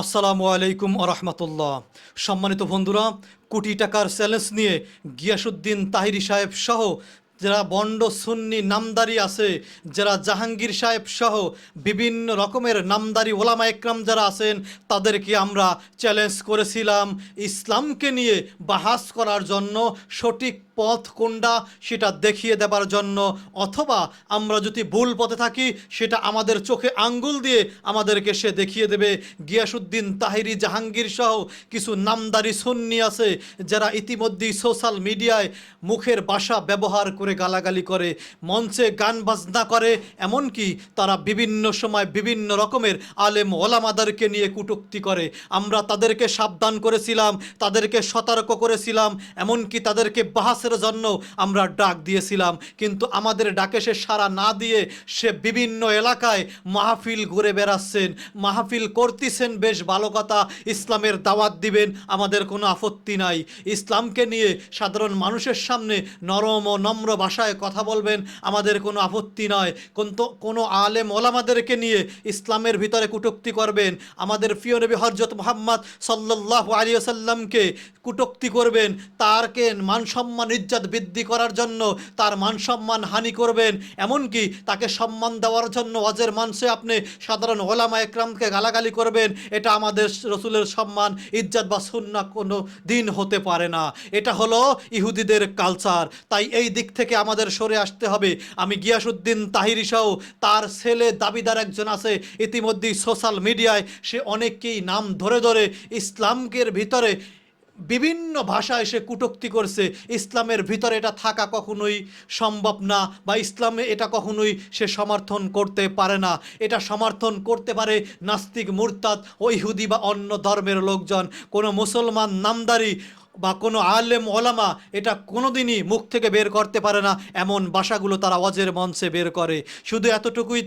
আসসালামু আলাইকুম আরহামতুল্লাহ সম্মানিত বন্ধুরা, কোটি টাকার চ্যালেঞ্জ নিয়ে গিয়াসুদ্দিন তাহিরি সাহেব সহ যারা বন্ড সুন্নি নামদারি আছে, যারা জাহাঙ্গীর সাহেব সহ বিভিন্ন রকমের নামদারি ওলামা একরাম যারা আছেন, তাদেরকে আমরা চ্যালেঞ্জ করেছিলাম ইসলামকে নিয়ে বাহাস করার জন্য সঠিক পথ কোনটা সেটা দেখিয়ে দেবার জন্য, অথবা আমরা যদি ভুল পথে থাকি, সেটা আমাদের চোখে আঙ্গুল দিয়ে আমাদেরকে সে দেখিয়ে দেবে। গিয়াসুদ্দিন তাহিরি জাহাঙ্গীর সহ কিছু নামদারি সুন্নি আছে, যারা ইতিমধ্যেই সোশ্যাল মিডিয়ায় মুখের বাসা ব্যবহার করে গালাগালি করে, মঞ্চে গান বাজনা করে, এমনকি তারা বিভিন্ন সময় বিভিন্ন রকমের আলেম ওলামাদারকে নিয়ে কটূক্তি করে। আমরা তাদেরকে সাবধান করেছিলাম, তাদেরকে সতর্ক করেছিলাম, এমনকি তাদেরকে বাহাসের জন্য আমরা ডাক দিয়েছিলাম, কিন্তু আমাদের ডাকে সে সাড়া না দিয়ে সে বিভিন্ন এলাকায় মাহফিল ঘুরে বেড়াচ্ছেন, মাহফিল করতেছেন, বেশ ভালো কথা, ইসলামের দাওয়াত দিবেন, আমাদের কোনো আপত্তি নাই। ইসলামকে নিয়ে সাধারণ মানুষের সামনে নরম ও নম্র ভাষায় কথা বলবেন, আমাদের কোনো আপত্তি নয় কিন্তু কোনো আলেম ওলামাদেরকে নিয়ে ইসলামের ভিতরে কটূক্তি করবেন, আমাদের প্রিয় নবী হজরত মোহাম্মদ সাল্লাহ আলী সাল্লামকে কটূক্তি করবেন তারকে মান সম্মান ইজ্জত বৃদ্ধি করার জন্য তার মান সম্মান হানি করবেন। এমনকি তাকে সম্মান দেওয়ার জন্য অজের মানসে আপনি সাধারণ ওলামা একরামকে গালাগালি করবেন। এটা আমাদের রসুলের সম্মান, ইজ্জত বা সুন্না কোনো দিন হতে পারে না। এটা হলো ইহুদিদের কালচার তাই এই দিক থেকে আমাদের সরে আসতে হবে। আমি গিয়াসুদ্দিন তাহিরি সহ তার ছেলে দাবিদার একজন আছে। ইতিমধ্যেই সোশ্যাল মিডিয়ায় সে অনেককেই নাম ধরে ধরে ইসলামকের ভিতরে বিভিন্ন ভাষায় এসে কুটক্তি করছে, ইসলামের ভিতরে এটা থাকা কখনোই সম্ভব না বা ইসলামে এটা কখনোই সে সমর্থন করতে পারে না। এটা সমর্থন করতে পারে নাস্তিক মুরতাদ ওইহুদি ইহুদি বা অন্য ধর্মের লোকজন। কোনো মুসলমান নামদারি বা কোনো আলেম ওলামা এটা কোনোদিনই মুখ থেকে বের করতে পারে না। এমন ভাষাগুলো তারা অজের মঞ্চে বের করে। শুধু এতটুকুই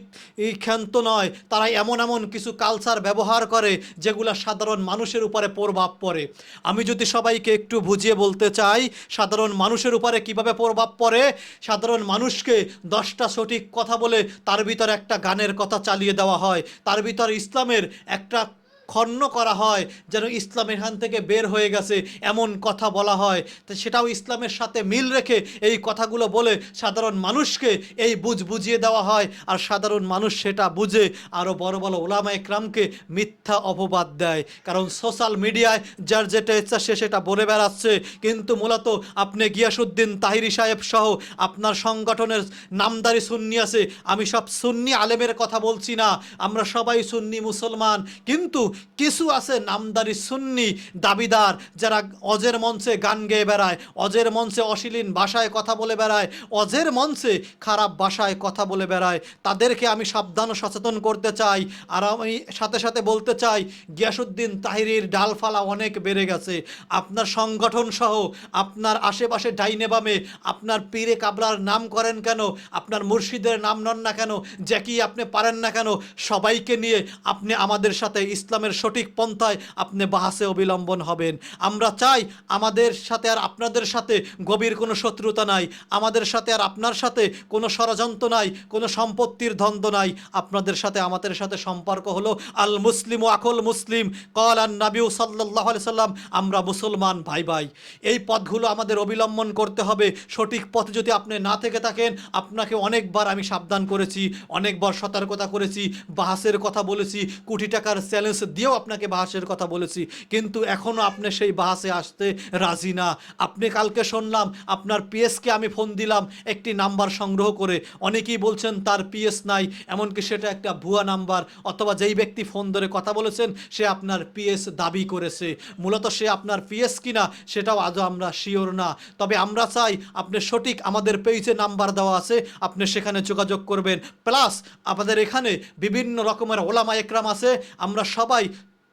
ক্ষান্ত নয়, তারা এমন এমন কিছু কালচার ব্যবহার করে যেগুলো সাধারণ মানুষের উপরে প্রভাব পড়ে। আমি যদি সবাইকে একটু বুঝিয়ে বলতে চাই, সাধারণ মানুষের উপরে কীভাবে প্রভাব পড়ে? সাধারণ মানুষকে দশটা সঠিক কথা বলে তার ভিতরে একটা গানের কথা চালিয়ে দেওয়া হয়। তার ভিতরে ইসলামের একটা খন্ন করা হয়, যেন ইসলাম এখান থেকে বের হয়ে গেছে, এমন কথা বলা হয়। তো সেটাও ইসলামের সাথে মিল রেখে এই কথাগুলো বলে সাধারণ মানুষকে এই বুঝ বুঝিয়ে দেওয়া হয়। আর সাধারণ মানুষ সেটা বুঝে আরও বড় বড় ওলামা একরামকে মিথ্যা অপবাদ দেয়। কারণ সোশ্যাল মিডিয়ায় যার যেটা ইচ্ছা সে সেটা বলে বেড়াচ্ছে। কিন্তু মূলত আপনি গিয়াসুদ্দিন তাহিরি সাহেব সহ আপনার সংগঠনের নামদারি সুন্নি আছে। আমি সব সুন্নি আলেমের কথা বলছি না। আমরা সবাই সুন্নি মুসলমান। কিন্তু কিছু আছে নামদারি সুন্নি দাবিদার যারা অজের মঞ্চে গান গেয়ে বেড়ায়, অজের মঞ্চে অশ্লীল ভাষায় কথা বলে বেড়ায়, অজের মঞ্চে খারাপ ভাষায় কথা বলে বেড়ায়। তাদেরকে আমি সাবধান সচেতন করতে চাই। আর আমি সাথে সাথে বলতে চাই গিয়াসুদ্দিন তাহিরির ডালফালা অনেক বেড়ে গেছে। আপনার সংগঠন সহ আপনার আশেপাশে ডাইনে বামে আপনার পীরে কাবলার নাম করেন কেন? আপনার মুর্শিদের নাম নন না কেন? জ্যাকি আপনি পারেন না কেন? সবাইকে নিয়ে আপনি আমাদের সাথে ইসলামের সঠিক পন্থায় আপনি বাহাসে অবিলম্বন হবেন। আমরা চাই আমাদের সাথে আর আপনাদের সাথে গভীর কোনো শত্রুতা নাই। আমাদের সাথে আর আপনার সাথে কোনো ষড়যন্ত্র নাই, কোনো সম্পত্তির দ্বন্দ্ব নাই। আপনাদের সাথে আমাদের সাথে সম্পর্ক হলো আল মুসলিম ও আকল মুসলিম। কল আন নাবিউ সাল্লাহ সাল্লাম আমরা মুসলমান, ভাই ভাই। এই পথগুলো আমাদের অবিলম্বন করতে হবে। সঠিক পথে যদি আপনি না থেকে থাকেন, আপনাকে অনেকবার আমি সাবধান করেছি, অনেকবার সতর্কতা করেছি বাহাসের কথা বলেছি, কোটি টাকার চ্যালেঞ্জ দিয়েও আপনাকে বাহাসের কথা বলেছি, কিন্তু এখনও আপনি সেই বাহাসে আসতে রাজি না। আপনি কালকে শুনলাম, আপনার পিএসকে আমি ফোন দিলাম, একটি নাম্বার সংগ্রহ করে। অনেকেই বলছেন, তার পিএস নাই। এমনকি সেটা একটা ভুয়া নাম্বার, অথবা যেই ব্যক্তি ফোন ধরে কথা বলেছেন, সে আপনার পিএস দাবি করেছে। মূলত সে আপনার পিএস কিনা, সেটাও আজও আমরা শিওর না। তবে আমরা চাই, আপনি সঠিক আমাদের পেজে নাম্বার দেওয়া আছে, আপনি সেখানে যোগাযোগ করবেন। প্লাস, আমাদের এখানে বিভিন্ন রকমের ওলামা একরাম আছে, আমরা সবাই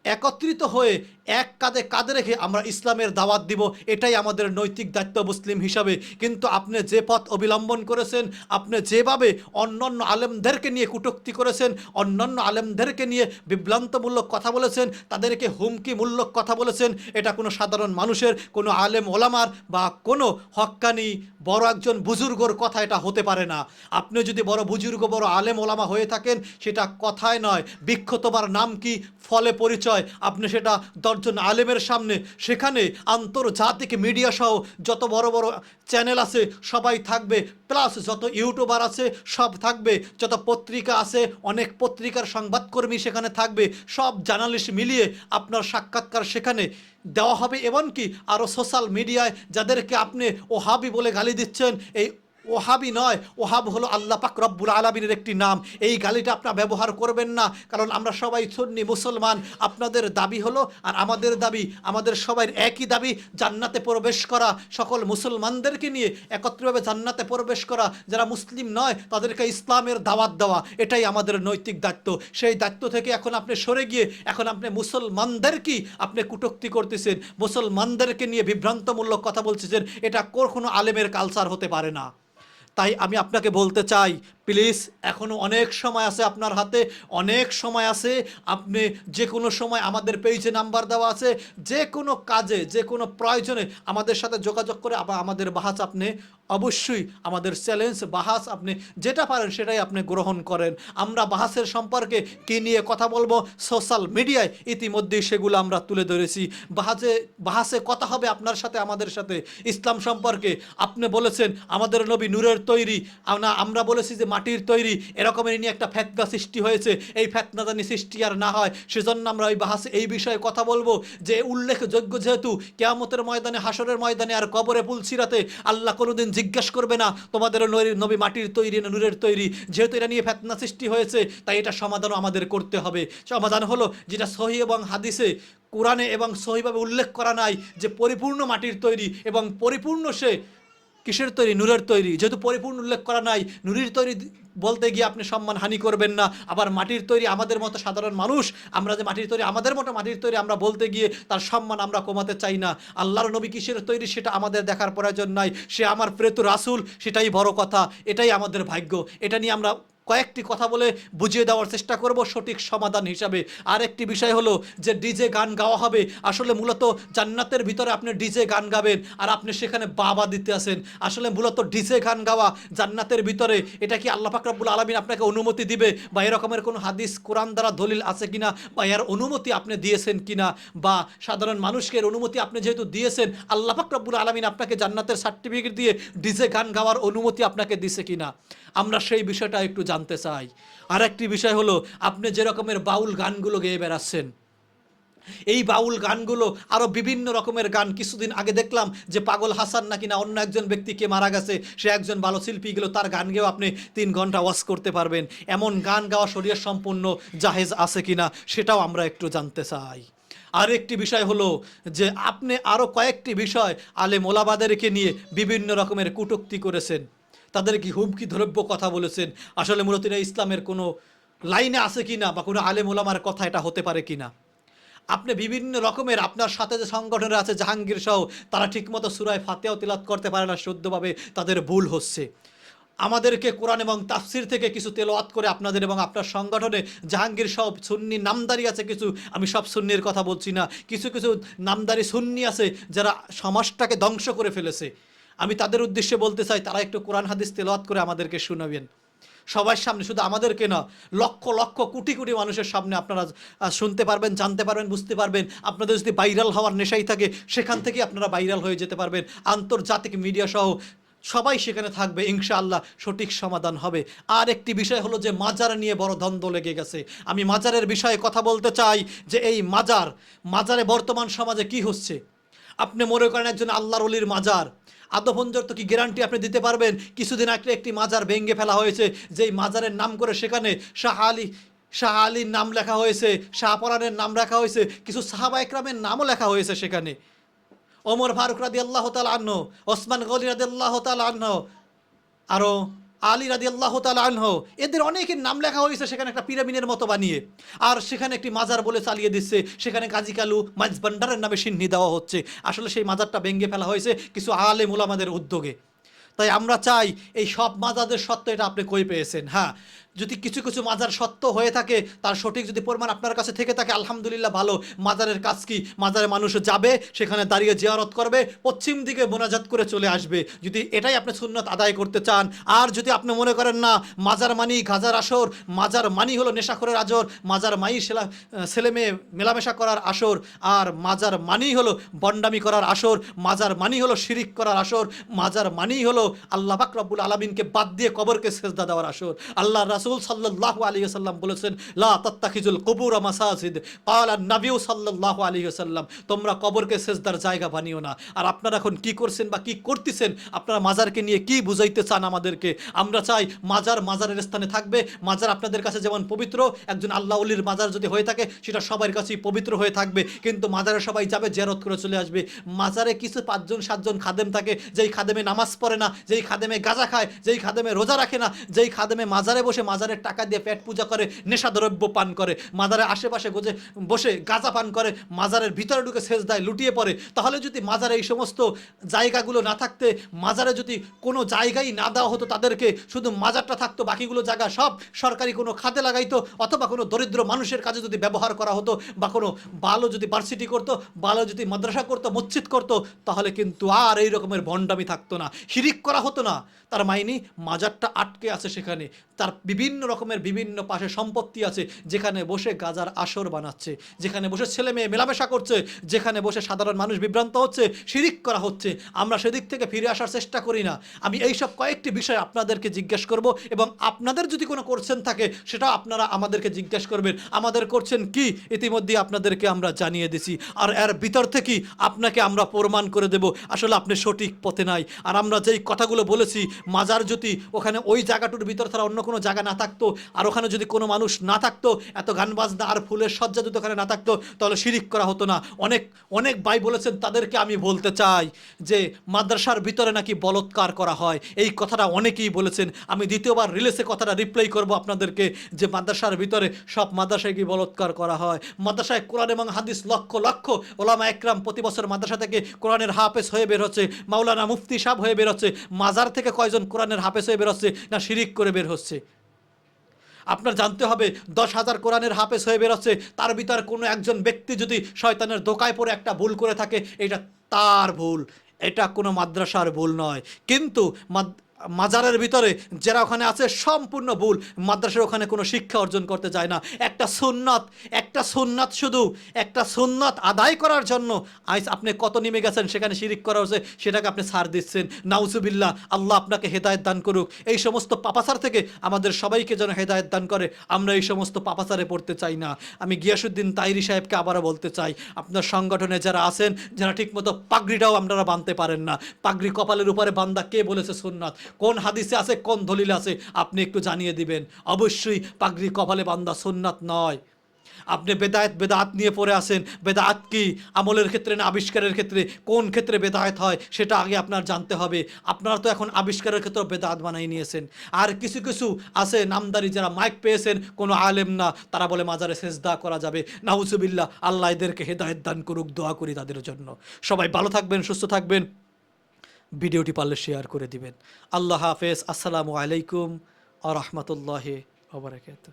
একত্রিত হয়ে এক কাঁধে কাঁধে রেখে আমরা ইসলামের দাওয়াত দিব, এটাই আমাদের নৈতিক দায়িত্ব মুসলিম হিসাবে। কিন্তু আপনি যে পথ অবলম্বন করেছেন, আপনি যেভাবে অন্যান্য আলেমদেরকে নিয়ে কটূক্তি করেছেন, অন্যান্য আলেমদেরকে নিয়ে বিভ্রান্তমূলক কথা বলেছেন, তাদেরকে হুমকিমূলক কথা বলেছেন, এটা কোনো সাধারণ মানুষের, কোনো আলেম ওলামার বা কোনো হক্কানি বড় একজন বুজুর্গর কথা এটা হতে পারে না। আপনি যদি বড় বুজুর্গ, বড় আলেম ওলামা হয়ে থাকেন, সেটা কথায় নয় বৃক্ষ তোমার নাম কি, ফলে পরিচয়, আপনি সেটা দশজন আলেমের সামনে। সেখানে আন্তর্জাতিক মিডিয়া সহ যত বড় বড় চ্যানেল আছে, সবাই থাকবে। প্লাস যত ইউটিউবার আছে, সব থাকবে। যত পত্রিকা আছে, অনেক পত্রিকার সংবাদকর্মী সেখানে থাকবে। সব জার্নালিস্ট মিলিয়ে আপনার সাক্ষাৎকার সেখানে দেওয়া হবে। এমনকি আরও সোশ্যাল মিডিয়ায় যাদেরকে আপনি ওহাবি বলে গালি দিচ্ছেন, এই ওহাবি নয়, ওহাব হলো আল্লাহ পাক রব্বুল আলমিনের একটি নাম। এই গালিটা আপনার ব্যবহার করবেন না, কারণ আমরা সবাই সুন্নি মুসলমান। আপনাদের দাবি হলো, আর আমাদের দাবি, আমাদের সবাই একই দাবি, জান্নাতে প্রবেশ করা। সকল মুসলমানদেরকে নিয়ে একত্রভাবে জান্নাতে প্রবেশ করা। যারা মুসলিম নয়, তাদেরকে ইসলামের দাওয়াত দেওয়া। এটাই আমাদের নৈতিক দায়িত্ব। সেই দায়িত্ব থেকে এখন আপনি সরে গিয়ে, এখন আপনি মুসলমানদেরকেই আপনি কুটক্তি করতেছেন? মুসলমানদেরকে নিয়ে বিভ্রান্তমূলক কথা বলতেছেন। এটা কোনো আলেমের কালচার হতে পারে না। তাই আমি আপনাকে বলতে চাই প্লিজ এখনও অনেক সময় আছে আপনার হাতে, অনেক সময় আছে। আপনি যে কোনো সময় আমাদের পেজে নাম্বার দেওয়া আছে যে কোনো কাজে যে কোনো প্রয়োজনে আমাদের সাথে যোগাযোগ করে আবার আমাদের বাহাস আপনি অবশ্যই আমাদের চ্যালেঞ্জ বাহাস আপনি যেটা পারেন সেটাই আপনি গ্রহণ করেন। আমরা বাহাসের সম্পর্কে কী নিয়ে কথা বলব? সোশ্যাল মিডিয়ায় ইতিমধ্যেই সেগুলো আমরা তুলে ধরেছি। বাহাসে বাহাসে কথা হবে আপনার সাথে, আমাদের সাথে। ইসলাম সম্পর্কে আপনি বলেছেন, আমাদের নবী নূরের তৈরি। আমরা বলেছি যে মাটির তৈরি এরকমের নিয়ে একটা ফেতনা সৃষ্টি হয়েছে। এই ফেতনা জানি সৃষ্টি আর না হয়, সেজন্য আমরা ওই বাহাসে এই বিষয়ে কথা বলব যে উল্লেখযোগ্য যেহেতু কেয়ামতের ময়দানে হাসরের ময়দানে আর কবরে পুলসিরাতে আল্লাহ কোনোদিন জিজ্ঞেস করবে না তোমাদের নবী- নবী মাটির তৈরি না নূরের তৈরি। যেহেতু এটা নিয়ে ফেতনা সৃষ্টি হয়েছে, তাই এটা সমাধানও আমাদের করতে হবে। সমাধান হলো যেটা সহি এবং হাদিসে, কোরআনে এবং সহিভাবে উল্লেখ করা নাই যে পরিপূর্ণ মাটির তৈরি এবং পরিপূর্ণ সে কিসের তৈরি? নূরের তৈরি। যেহেতু পরিপূর্ণ উল্লেখ করা নাই, নূরের তৈরি বলতে গিয়ে আপনি সম্মান হানি করবেন না। আবার মাটির তৈরি আমাদের মতো সাধারণ মানুষ, আমরা যে মাটির তৈরি, আমাদের মতো মাটির তৈরি আমরা বলতে গিয়ে তার সম্মান আমরা কমাতে চাই না। আল্লাহর নবী কিসের তৈরি সেটা আমাদের দেখার প্রয়োজন নাই। সে আমার প্রেত রাসুল, সেটাই বড় কথা। এটাই আমাদের ভাগ্য। এটা নিয়ে আমরা কয়েকটি কথা বলে বুঝিয়ে দেওয়ার চেষ্টা করব সঠিক সমাধান হিসাবে। আর একটি বিষয় হলো যে ডিজে গান গাওয়া হবে, আসলে মূলত জান্নাতের ভিতরে আপনি ডিজে গান গাবেন আর আপনি সেখানে বাবা দিতে আসেন আসলে মূলত ডিজে গান গাওয়া জান্নাতের ভিতরে, এটা কি আল্লাহ ফাকরাবুল আলমিন আপনাকে অনুমতি দিবে বা এরকমের কোনো হাদিস, কোরআন দ্বারা দলিল আছে কিনা বা এর অনুমতি আপনি দিয়েছেন কিনা? বা সাধারণ মানুষকে এর অনুমতি আপনি যেহেতু দিয়েছেন, আল্লাহ ফাকরাবুল আলমিন আপনাকে জান্নাতের সার্টিফিকেট দিয়ে ডিজে গান গাওয়ার অনুমতি আপনাকে দিছে কিনা? আমরা সেই বিষয়টা একটু জানতে চাই। আর একটি বিষয় হলো, আপনি যে রকমের বাউল গানগুলো গেয়ে বেড়াচ্ছেন, এই বাউল গানগুলো আরও বিভিন্ন রকমের গান। কিছুদিন আগে দেখলাম যে পাগল হাসান নাকি না অন্য একজন ব্যক্তিকে মারা গেছে, সে একজন ভালো শিল্পী গেল তার গান গেয়েও আপনি তিন ঘণ্টা ওয়াশ করতে পারবেন। এমন গান গাওয়া শরীর সম্পূর্ণ জাহেজ আছে কিনা, সেটাও আমরা একটু জানতে চাই। আর একটি বিষয় হলো যে আপনি আরও কয়েকটি বিষয় আলে মোলাবাদেরকে নিয়ে বিভিন্ন রকমের কটূক্তি করেছেন। তাদেরকে হুমকি ধরব্য কথা বলেছেন? আসলে মূলত এটা ইসলামের কোনো লাইনে আছে কি না, বা কোনো আলেম ওলামার কথা এটা হতে পারে কি না? আপনি বিভিন্ন রকমের, আপনার সাথে যে সংগঠনের আছে জাহাঙ্গীর সহ, তারা ঠিকমতো সুরায় ফাতেও তিলাত করতে পারে না, শুদ্ধভাবে তাদের ভুল হচ্ছে। আমাদেরকে কোরআন এবং তাফসির থেকে কিছু তেলোয়াত করে আপনাদের এবং আপনার সংগঠনে জাহাঙ্গীর সব সুন্নি নামদারি আছে কিছু, আমি সব সুন্নির কথা বলছি না। কিছু কিছু নামদারি সুন্নি আছে যারা সমাজটাকে ধ্বংস করে ফেলেছে। আমি তাদের উদ্দেশ্যে বলতে চাই, তারা একটু কোরআন হাদিস তেলোয়াত করে আমাদেরকে শোনাবেন। সবার সামনে, শুধু আমাদেরকে না লক্ষ লক্ষ, কোটি কোটি মানুষের সামনে আপনারা শুনতে পারবেন, জানতে পারবেন, বুঝতে পারবেন। আপনাদের যদি ভাইরাল হওয়ার নেশাই থাকে, সেখান থেকে আপনারা ভাইরাল হয়ে যেতে পারবেন। আন্তর্জাতিক মিডিয়া সহ সবাই সেখানে থাকবে, ইনশাআল্লাহ সঠিক সমাধান হবে। আর একটি বিষয় হলো যে, মাজার নিয়ে বড় দ্বন্দ্ব লেগে গেছে। আমি মাজারের বিষয়ে কথা বলতে চাই যে, এই মাজার, মাজারে বর্তমান সমাজে কি হচ্ছে? আপনি মনে করেন একজন আল্লাহর অলির মাজার আদভঞ্জর তো কি গ্যারান্টি আপনি দিতে পারবেন? কিছুদিন আগে একটি মাজার ভেঙে ফেলা হয়েছে, যেই মাজারের নাম করে সেখানে শাহ আলী, শাহ আলীর নাম লেখা হয়েছে, শাহপরানের নাম লেখা হয়েছে, কিছু সাহাবা একরামের নামও লেখা হয়েছে সেখানে। ওমর ফারুক রাদি আল্লাহ তাল আন্ন ওসমান গলি রাদি আল্লাহ তাল আন্ন আরও আলী রাদি আল্লাহ তালহ এদের অনেকের নাম লেখা হয়েছে সেখানে একটা পিরামিডের মতো বানিয়ে। আর সেখানে একটি মাজার বলে চালিয়ে দিচ্ছে, সেখানে কাজী কালু মাইজ ভান্ডারের নামে সিন্নি দেওয়া হচ্ছে। আসলে সেই মাজারটা ভেঙে ফেলা হয়েছে কিছু আলে মুলামাদের উদ্যোগে। তাই আমরা চাই এই সব মাজাদের সত্য এটা আপনি কই পেয়েছেন হ্যাঁ? যদি কিছু কিছু মাজার সত্য হয়ে থাকে, তার সঠিক যদি প্রমাণ আপনার কাছে থেকে থাকে, আলহামদুলিল্লাহ ভালো। মাজারের কাজ কি? মাজারে মানুষ যাবে, সেখানে দাঁড়িয়ে জিয়ারত করবে, পশ্চিম দিকে মোনাজাত করে চলে আসবে। যদি এটাই আপনি সুন্নত আদায় করতে চান, আর যদি আপনি মনে করেন না, মাজার মানি গাজার আসর, মাজার মানি হলো নেশাখরের আজর মাজার মাই সেলা ছেলে মেয়ে মেলামেশা করার আসর, আর মাজার মানি হলো বন্ডামি করার আসর, মাজার মানি হলো শিরিক করার আসর, মাজার মানি হলো আল্লাহ পাক রব্বুল আলমিনকে বাদ দিয়ে কবরকে সেজদা দেওয়ার আসর। আল্লাহ রাসূল সাল্লাল্লাহু আলাইহি সাল্লাম বলেছেন, লা তাত্তাখিজুল কুবুর মাসাজিদ। ক্বালা নবিউ সাল্লাল্লাহু আলাইহি সাল্লাম তোমরা কবরকে সেজদার জায়গা বানিও না। আর আপনারা এখন কি করছেন বা কি করতেছেন? আপনারা মাজারকে নিয়ে কি বুঝাইতে চান আমাদেরকে? আমরা চাই মাজার মাজারের স্থানে থাকবে। মাজার আপনাদের কাছে যেমন পবিত্র, একজন আল্লাহ উলির মাজার যদি হয়ে থাকে, সেটা সবার কাছেই পবিত্র হয়ে থাকবে। কিন্তু মাজারে সবাই যাবে জেরত করে চলে আসবে। মাজারে কিছু পাঁচজন, সাতজন খাদেম থাকে, যেই খাদেমে নামাজ পড়ে না যেই খাদেমে গাঁজা খায়, যেই খাদেমে রোজা রাখে না, যেই খাদেমে মাজারে বসে মাজারের টাকা দিয়ে পেট পূজা করে, নেশাদ্রব্য পান করে, মাজারের আশেপাশে গোজে বসে গাঁজা পান করে, মাজারের ভিতরে ঢুকে সেচ দেয় লুটিয়ে পড়ে, তাহলে যদি মাজারে এই সমস্ত জায়গাগুলো না থাকতে, মাজারে যদি কোনো জায়গায় না দেওয়া হতো তাদেরকে, শুধু মাজারটা থাকতো, বাকিগুলো জায়গা সব সরকারি কোনো খাতে লাগাইতো, অথবা কোনো দরিদ্র মানুষের কাজে যদি ব্যবহার করা হতো, বা কোনো ভালো যদি ভার্সিটি করতো ভালো যদি মাদ্রাসা করতো, মসজিদ করতো, তাহলে কিন্তু আর এই রকমের ভণ্ডামি থাকতো না। হিরিক করা হতো না। তার মাইনি মাজারটা আটকে আছে সেখানে। তার বিভিন্ন রকমের বিভিন্ন পাশে সম্পত্তি আছে, যেখানে বসে গাজার আসর বানাচ্ছে, যেখানে বসে ছেলে মেয়ে মেলামেশা করছে, যেখানে বসে সাধারণ মানুষ বিভ্রান্ত হচ্ছে, শিরিক করা হচ্ছে। আমরা সেদিক থেকে ফিরে আসার চেষ্টা করি না। আমি এইসব কয়েকটি বিষয় আপনাদেরকে জিজ্ঞেস করব এবং আপনাদের যদি কোনো করছেন থাকে সেটা আপনারা আমাদেরকে জিজ্ঞেস করবেন। আমাদের করছেন কি? ইতিমধ্যে আপনাদেরকে আমরা জানিয়ে দিছি। আর এর ভিতর থেকেই আপনাকে আমরা প্রমাণ করে দেব। আসলে আপনি সঠিক পথে নাই। আর আমরা যেই কথাগুলো বলেছি, মাজার যদি ওখানে ওই জায়গাটুর ভিতর ছাড়া অন্য জায়গা না থাকতো, আর ওখানে যদি কোনো মানুষ না থাকতো, এত গান বাজনা আর ফুলের সজ্জা যদি ওখানে না থাকতো, তাহলে শিরিক করা হতো না। অনেক অনেক ভাই বলেছেন, তাদেরকে আমি বলতে চাই যে, মাদ্রাসার ভিতরে নাকি বলৎকার করা হয়। এই কথাটা অনেকেই বলেছেন। আমি দ্বিতীয়বার রিলেসে কথাটা রিপ্লাই করব আপনাদেরকে যে, মাদ্রাসার ভিতরে সব মাদ্রাসায় কি বলৎকার করা হয়? মাদ্রাসায় কোরআন এবং হাদিস লক্ষ লক্ষ ওলামা একরাম প্রতি বছর মাদ্রাসা থেকে কোরআনের হাফেজ হয়ে বের হচ্ছে, মাওলানা মুফতি সাহেব হয়ে বের হচ্ছে, মাজার থেকে কয়জন কোরআনের হাফেজ হয়ে বের হচ্ছে, না শিরিক করে বের হচ্ছে? আপনার জানতে হবে, দশ হাজার কোরআনের হাফেজ হয়ে বেরোচ্ছে, তার ভিতরে কোনো একজন ব্যক্তি যদি শয়তানের দোকায় পরে একটা ভুল করে থাকে, এটা তার ভুল, এটা কোনো মাদ্রাসার ভুল নয়। কিন্তু মাজারের ভিতরে যারা ওখানে আছে, সম্পূর্ণ ভুল। মাদ্রাসার ওখানে কোনো শিক্ষা অর্জন করতে যায় না। একটা সুন্নত একটা সুন্নত শুধু, একটা সুন্নত আদায় করার জন্য আইস আপনি কত নেমে গেছেন, সেখানে শিরিক করা হচ্ছে সেটাকে আপনি সার দিচ্ছেন। নাউজুবিল্লাহ, আল্লাহ আপনাকে হেদায়ত দান করুক। এই সমস্ত পাপাসার থেকে আমাদের সবাইকে যেন হেদায়ত দান করে, আমরা এই সমস্ত পাপাসারে পড়তে চাই না। আমি গিয়াসুদ্দিন তাইরি সাহেবকে আবারও বলতে চাই, আপনার সংগঠনে যারা আছেন, যারা ঠিকমতো পাগড়িটাও আপনারা বাঁধতে পারেন না। পাগড়ি কপালের উপরে বান্দা কে বলেছে সুন্নাত? কোন হাদিসে আছে, কোন দলিল আছে, আপনি একটু জানিয়ে দিবেন। অবশ্যই পাগড়ি কপালে বান্দা সুন্নাত নয়। আপনি বেদায়েত, বেদাত নিয়ে পড়ে আসেন বেদাত কি? আমলের ক্ষেত্রে না আবিষ্কারের ক্ষেত্রে? কোন ক্ষেত্রে বেদায়েত হয়? সেটা আগে আপনার জানতে হবে। আপনারা তো এখন আবিষ্কারের ক্ষেত্রে বেদাত বানাই নিয়েছেন। আর কিছু কিছু আছে নামদারি যারা মাইক পেয়েছেন, কোনো আলেম না, তারা বলে মাজারে সেজদা করা যাবে। নাহুজুবিল্লাহ আল্লাহ এদেরকে হেদায়ত দান করুক, দোয়া করি তাদের জন্য। সবাই ভালো থাকবেন, সুস্থ থাকবেন। ভিডিওটি পারলে শেয়ার করে দিবেন। আল্লাহ হাফেজ। আসসালামু আলাইকুম আ রহমতুল্লাহ ওবরাকাত